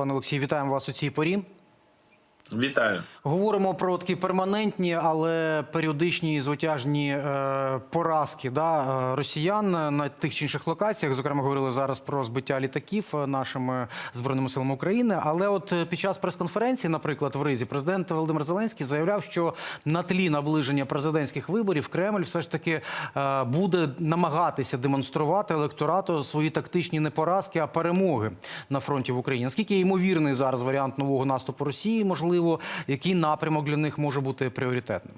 Пане Олексій, вітаємо вас у цій порі. Вітаю. Говоримо про такі перманентні, але періодичні звитяжні е, поразки да, е, росіян на тих чи інших локаціях. Зокрема, говорили зараз про збиття літаків е, нашими збройними силами України. Але от е, під час прес-конференції, наприклад, в Ризі, президент Володимир Зеленський заявляв, що на тлі наближення президентських виборів Кремль все ж таки е, буде намагатися демонструвати електорату свої тактичні не поразки, а перемоги на фронті в Україні. Наскільки ймовірний зараз варіант нового наступу Росії, можливо, який напрямок для них може бути пріоритетним?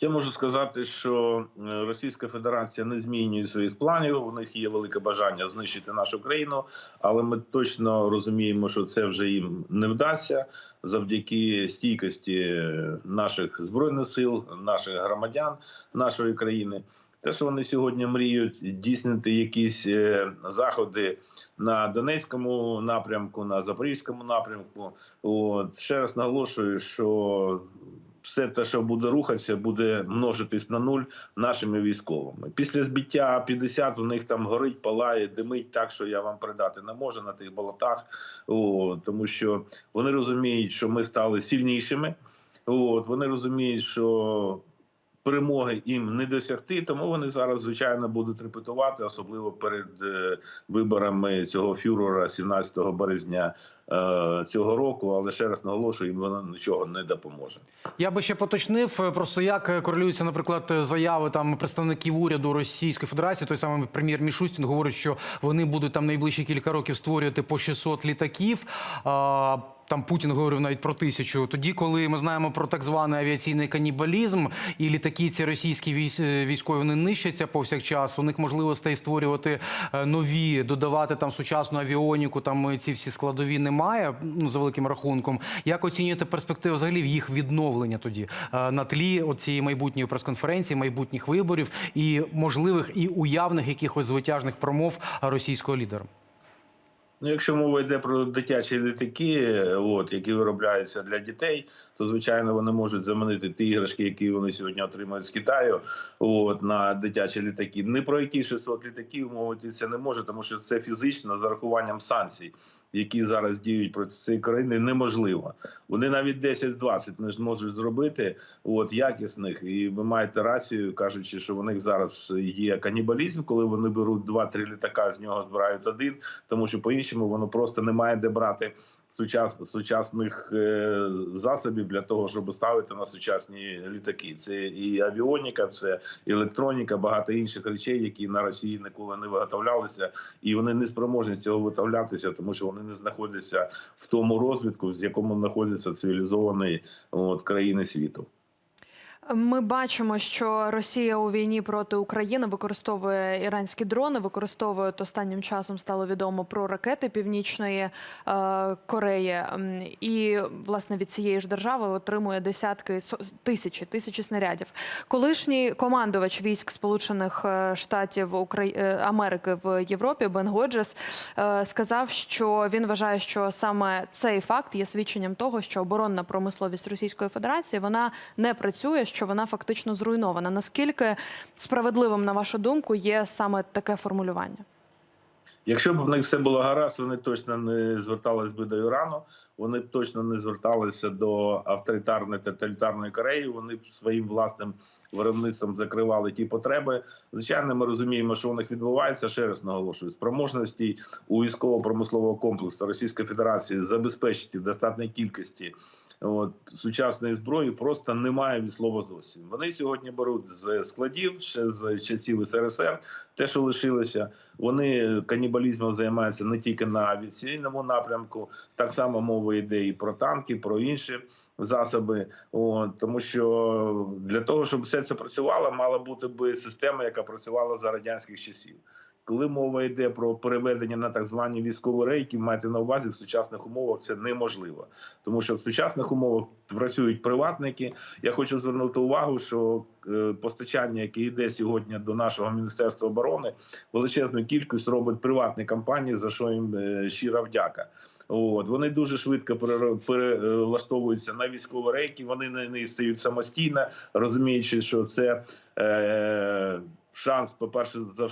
Я можу сказати, що е, Російська Федерація не змінює своїх планів. У них є велике бажання знищити нашу країну, але ми точно розуміємо, що це вже їм не вдасться завдяки стійкості наших збройних сил, наших громадян, нашої країни. Те, що вони сьогодні мріють дійснити якісь е, заходи на Донецькому напрямку, на Запорізькому напрямку. От ще раз наголошую, що все те, що буде рухатися, буде множитись на нуль нашими військовими. Після збиття 50 у них там горить, палає, димить так, що я вам передати не можу на тих болотах. О, тому що вони розуміють, що ми стали сильнішими. От вони розуміють, що перемоги їм не досягти, тому вони зараз звичайно будуть репетувати, особливо перед е, виборами цього фюрера 17 березня цього року. Але ще раз наголошую, їм воно нічого не допоможе. Я би ще поточнив е, просто як е, корелюються, наприклад, е, заяви там представників уряду Російської Федерації. Той самий прем'єр Мішустін говорить, що вони будуть там найближчі кілька років створювати по 600 літаків. Там Путін говорив навіть про тисячу. Тоді, коли ми знаємо про так званий авіаційний канібалізм, і літаки ці російські військ- е, військові вони нищаться повсякчас. У них можливостей створювати е, нові, додавати там сучасну авіоніку. Там е, ці всі складові немає. Ну за великим рахунком. Як оцінюєте перспективу взагалі їх відновлення тоді е, на тлі цієї майбутньої прес-конференції, майбутніх виборів і можливих і уявних якихось звитяжних промов російського лідера? Ну, якщо мова йде про дитячі літаки, от які виробляються для дітей, то звичайно вони можуть замінити ті іграшки, які вони сьогодні отримують з Китаю. От на дитячі літаки. Не про які 600 літаків мовити це не може, тому що це фізично з урахуванням санкцій, які зараз діють проти цієї країни, неможливо. Вони навіть 10-20 не зможуть зробити от якісних. І ви маєте рацію, кажучи, що в них зараз є канібалізм, коли вони беруть 2-3 літака, з нього збирають один, тому що по іншому воно просто немає де брати сучас, сучасних е, засобів для того, щоб ставити на сучасні літаки. Це і авіоніка, це електроніка, багато інших речей, які на Росії ніколи не виготовлялися, і вони не спроможні цього виготовлятися, тому що вони не знаходяться в тому розвитку, з якому знаходяться цивілізовані от, країни світу. Ми бачимо, що Росія у війні проти України використовує іранські дрони, використовує останнім часом стало відомо про ракети Північної е, Кореї, і власне від цієї ж держави отримує десятки тисячі тисячі снарядів. Колишній командувач військ Сполучених е, Штатів е, Америки в Європі Бен Годжес е, сказав, що він вважає, що саме цей факт є свідченням того, що оборонна промисловість Російської Федерації вона не працює, що вона фактично зруйнована. Наскільки справедливим, на вашу думку, є саме таке формулювання? Якщо б в них все було гаразд, вони точно не звертались би до Ірану, вони б точно не зверталися до авторитарної тоталітарної Кореї. Вони б своїм власним виробництвом закривали ті потреби. Звичайно, ми розуміємо, що у них відбувається. Ще раз наголошую, спроможності у військово-промислового комплексу Російської Федерації забезпечити в достатній кількості. От сучасної зброї просто немає від слова зовсім. Вони сьогодні беруть з складів ще з часів СРСР, те, що лишилося. Вони канібалізмом займаються не тільки на авіаційному напрямку, так само мова йде і про танки, про інші засоби. От, тому що для того, щоб все це працювало, мала бути би система, яка працювала за радянських часів. Коли мова йде про переведення на так звані військові рейки, майте на увазі в сучасних умовах це неможливо, тому що в сучасних умовах працюють приватники. Я хочу звернути увагу, що е, постачання, яке йде сьогодні до нашого міністерства оборони, величезну кількість робить приватні компанії, за що їм е, щира вдяка. От вони дуже швидко перелаштовуються на військові рейки. Вони них стають самостійно, розуміючи, що це е, шанс, по-перше, за, е,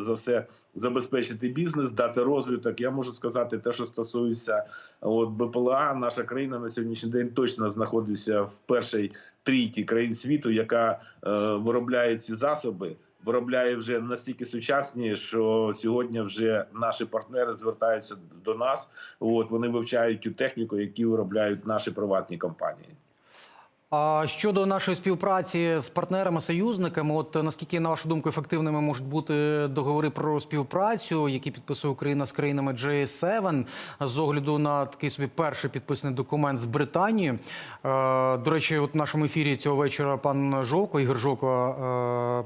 за все забезпечити бізнес, дати розвиток. Я можу сказати, те, що стосується от БПЛА, наша країна на сьогоднішній день точно знаходиться в першій трійці країн світу, яка е, виробляє ці засоби. Виробляє вже настільки сучасні, що сьогодні вже наші партнери звертаються до нас. От вони вивчають ту техніку, яку виробляють наші приватні компанії. А щодо нашої співпраці з партнерами, союзниками, от наскільки на вашу думку ефективними можуть бути договори про співпрацю, які підписує Україна з країнами G7, з огляду на такий собі перший підписаний документ з Британією. Е, До речі, от в нашому ефірі цього вечора пан Жовко, Ігор Жовко,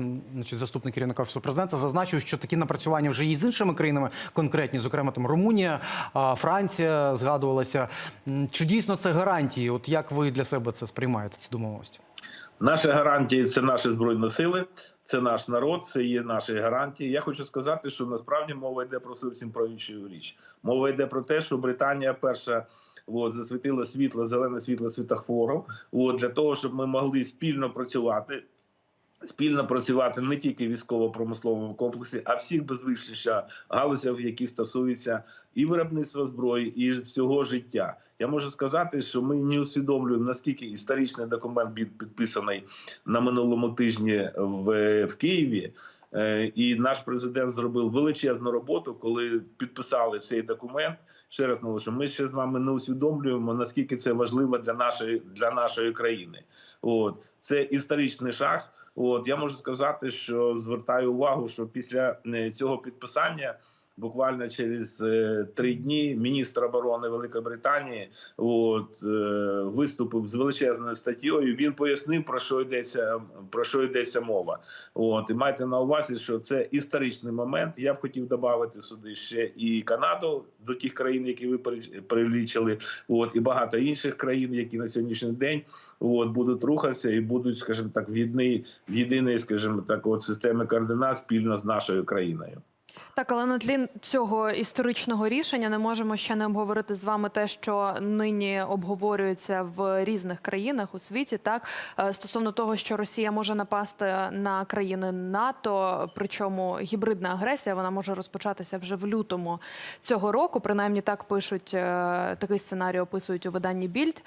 е, значить, заступник керівника офісу президента, зазначив, що такі напрацювання вже є з іншими країнами, конкретні, зокрема там Румунія, Франція згадувалася. Чи дійсно це гарантії? От як ви для себе це сприймаєте? Ці домовленості? Наші гарантії це наші збройні сили, це наш народ, це є наші гарантії. Я хочу сказати, що насправді мова йде про зовсім про іншу річ. Мова йде про те, що Британія перша. От, засвітила світло, зелене світло світофору, от, для того, щоб ми могли спільно працювати, спільно працювати не тільки військово-промисловому комплексі, а всіх без виключення галузях, які стосуються і виробництва зброї, і всього життя. Я можу сказати, що ми не усвідомлюємо наскільки історичний документ був підписаний на минулому тижні в, в Києві. Е, І наш президент зробив величезну роботу, коли підписали цей документ. Ще раз наголошую, ми ще з вами не усвідомлюємо наскільки це важливо для нашої для нашої країни. От це історичний шаг. От я можу сказати, що звертаю увагу, що після е, цього підписання. Буквально через е, три дні міністр оборони Великої Британії от, е, виступив з величезною статтєю. Він пояснив про що йдеться про що йдеться мова. От і майте на увазі, що це історичний момент. Я б хотів додати сюди ще і Канаду до тих країн, які ви перелічили. От і багато інших країн, які на сьогоднішній день от будуть рухатися і будуть, скажімо так, в єдиний в єдиної, скажімо так, от системи координат спільно з нашою країною. Так, але на тлі цього історичного рішення не можемо ще не обговорити з вами те, що нині обговорюється в різних країнах у світі, так е, стосовно того, що Росія може напасти на країни НАТО, причому гібридна агресія вона може розпочатися вже в лютому цього року. Принаймні так пишуть е, такий сценарій, описують у виданні Більд.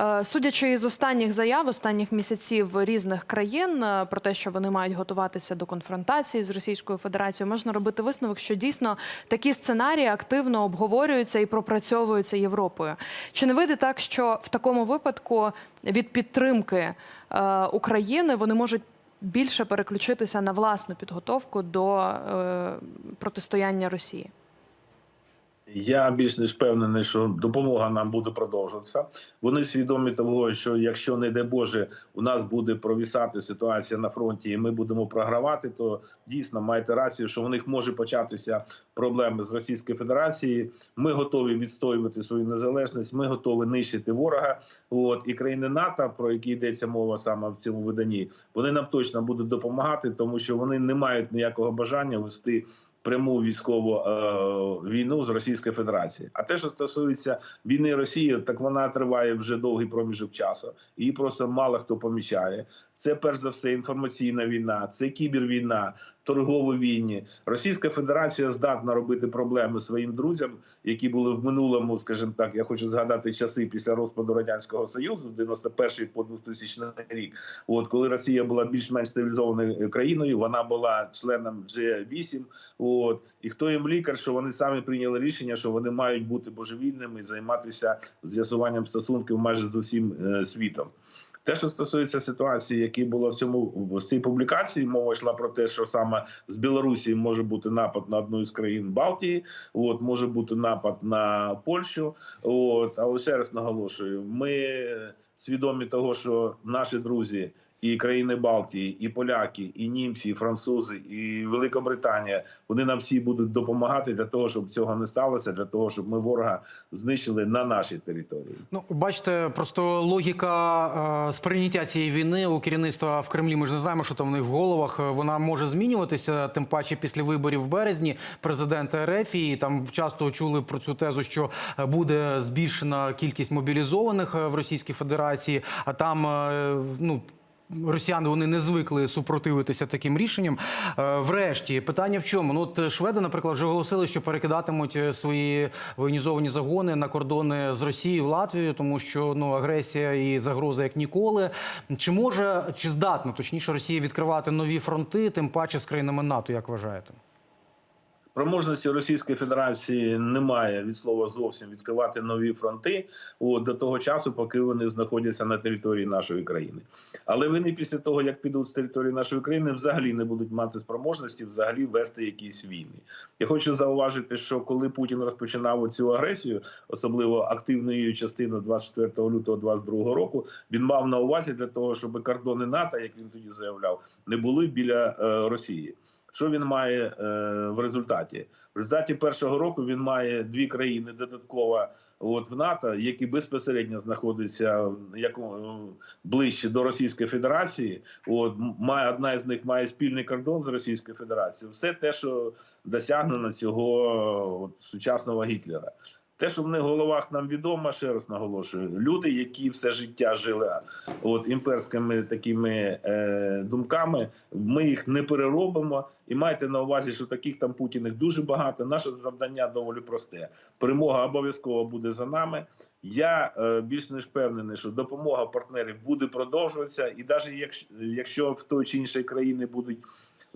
Е, Судячи із останніх заяв, останніх місяців різних країн про те, що вони мають готуватися до конфронтації з Російською Федерацією, можна робити висновок, що дійсно такі сценарії активно обговорюються і пропрацьовуються Європою. Чи не вийде так, що в такому випадку від підтримки е, України вони можуть більше переключитися на власну підготовку до е, протистояння Росії? Я більш ніж впевнений, що допомога нам буде продовжуватися. Вони свідомі того, що якщо не дай Боже, у нас буде провісати ситуація на фронті, і ми будемо програвати, то дійсно маєте рацію, що у них може початися проблеми з Російської Федерації. Ми готові відстоювати свою незалежність. Ми готові нищити ворога. От і країни НАТО, про які йдеться мова саме в цьому виданні, вони нам точно будуть допомагати, тому що вони не мають ніякого бажання вести пряму військову е, війну з Російською Федерацією. А те, що стосується війни Росії, так вона триває вже довгий проміжок часу. Її просто мало хто помічає. Це перш за все інформаційна війна, це кібервійна, торгові війни. Російська Федерація здатна робити проблеми своїм друзям, які були в минулому, скажімо так. Я хочу згадати часи після розпаду радянського союзу, з 91 по 2000 рік. От коли Росія була більш-менш цивілізованою країною, вона була членом G8. От і хто їм лікар, що вони самі прийняли рішення, що вони мають бути божевільними і займатися з'ясуванням стосунків майже з усім е, світом. Те, що стосується ситуації, які було в цьому в цій публікації, мова йшла про те, що саме з Білорусі може бути напад на одну із країн Балтії, от може бути напад на Польщу. От але ще раз наголошую, ми свідомі того, що наші друзі. І країни Балтії, і поляки, і німці, і французи, і Великобританія вони нам всі будуть допомагати для того, щоб цього не сталося, для того, щоб ми ворога знищили на нашій території. Ну, бачите, просто логіка е, сприйняття цієї війни у керівництва в Кремлі. Ми ж не знаємо, що там в них в головах. Е, Вона може змінюватися. Тим паче після виборів в березні президента РФ і там часто чули про цю тезу, що е, буде збільшена кількість мобілізованих е, в Російській Федерації. А там ну росіяни вони не звикли супротивитися таким рішенням. Е, Врешті, питання в чому? Ну, от шведи, наприклад, вже оголосили, що перекидатимуть е, свої воєнізовані загони на кордони з Росією, Латвією, тому що ну агресія і загроза як ніколи. Чи може чи здатна точніше Росія відкривати нові фронти, тим паче з країнами НАТО, як вважаєте? Спроможності Російської Федерації немає від слова зовсім відкривати нові фронти от, до того часу, поки вони знаходяться на території нашої країни. Але вони після того, як підуть з території нашої країни, взагалі не будуть мати спроможності взагалі вести якісь війни. Я хочу зауважити, що коли Путін розпочинав цю агресію, особливо активною частину 24 лютого 2022 року, він мав на увазі для того, щоб кордони НАТО, як він тоді заявляв, не були біля е, Росії. Що він має е, в результаті? В результаті першого року він має дві країни додатково от, в НАТО, які безпосередньо знаходяться як, е, ближче до Російської Федерації. От, має, одна із них має спільний кордон з Російською Федерацією. Все те, що досягнено цього от, сучасного Гітлера. Те, що в них в головах нам відомо, ще раз наголошую, люди, які все життя жили от імперськими такими е, думками, ми їх не переробимо. І майте на увазі, що таких там путіних дуже багато. Наше завдання доволі просте. Перемога обов'язково буде за нами. Я е, більш ніж впевнений, що допомога партнерів буде продовжуватися, і навіть якщо, якщо в той чи іншій країні будуть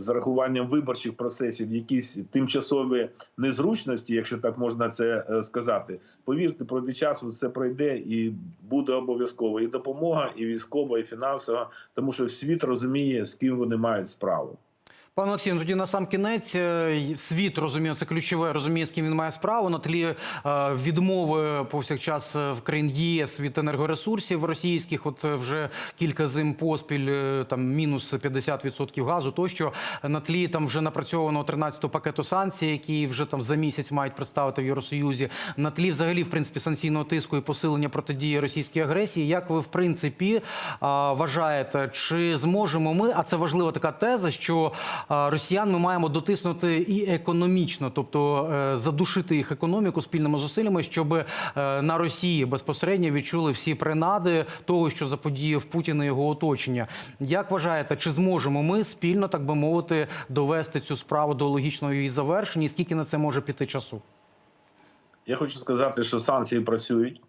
з рахуванням виборчих процесів якісь тимчасові незручності, якщо так можна це е, сказати, повірте, проти часу це пройде і буде обов'язково і допомога, і військова, і фінансова, тому що світ розуміє, з ким вони мають справу. Пане Олексію, ну тоді на сам кінець е, світ розуміє, це ключове, розуміє, з ким він має справу. На тлі е, відмови повсякчас е, в країн ЄС від енергоресурсів російських, от вже кілька зим поспіль, там мінус 50% газу, тощо на тлі там вже напрацьованого 13-го пакету санкцій, які вже там за місяць мають представити в Євросоюзі. На тлі взагалі, в принципі, санкційного тиску і посилення протидії російській агресії. Як ви в принципі вважаєте, чи зможемо ми? А це важлива така теза, що росіян ми маємо дотиснути і економічно, тобто е, задушити їх економіку спільними зусиллями, щоб е, на Росії безпосередньо відчули всі принади того, що заподіяв Путін і його оточення. Як вважаєте, чи зможемо ми спільно, так би мовити, довести цю справу до логічного її завершення? І скільки на це може піти часу? Я хочу сказати, що санкції працюють.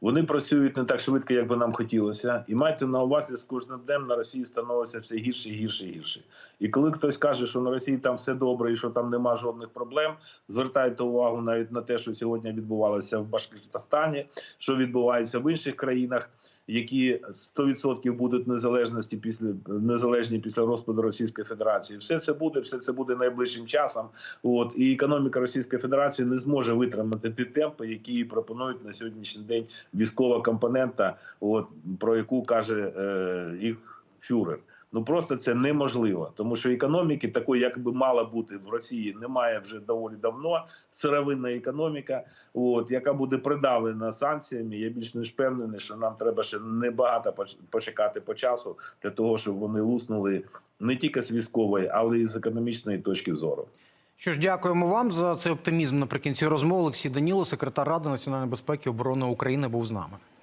Вони працюють не так швидко, як би нам хотілося. І майте на увазі, з кожним днем на Росії становиться все гірше, гірше, гірше. І коли хтось каже, що на Росії там все добре і що там нема жодних проблем, звертайте увагу навіть на те, що сьогодні відбувалося в Башкортостані, що відбувається в інших країнах, які 100% будуть незалежності після незалежні після розпаду Російської Федерації. Все це буде, все це буде найближчим часом. От і економіка Російської Федерації не зможе витримати ті темпи, які пропонують на сьогоднішній день військова компонента, от про яку каже е, їх фюрер. Ну просто це неможливо, тому що економіки такої, як би мала бути в Росії, немає вже доволі давно. Сировинна економіка, от яка буде придавлена санкціями. Я більш ніж впевнений, що нам треба ще небагато почекати по часу для того, щоб вони луснули не тільки з військової, але й з економічної точки зору. Що ж, дякуємо вам за цей оптимізм наприкінці розмови. Олексій Даніло, секретар Ради національної безпеки і оборони України, був з нами.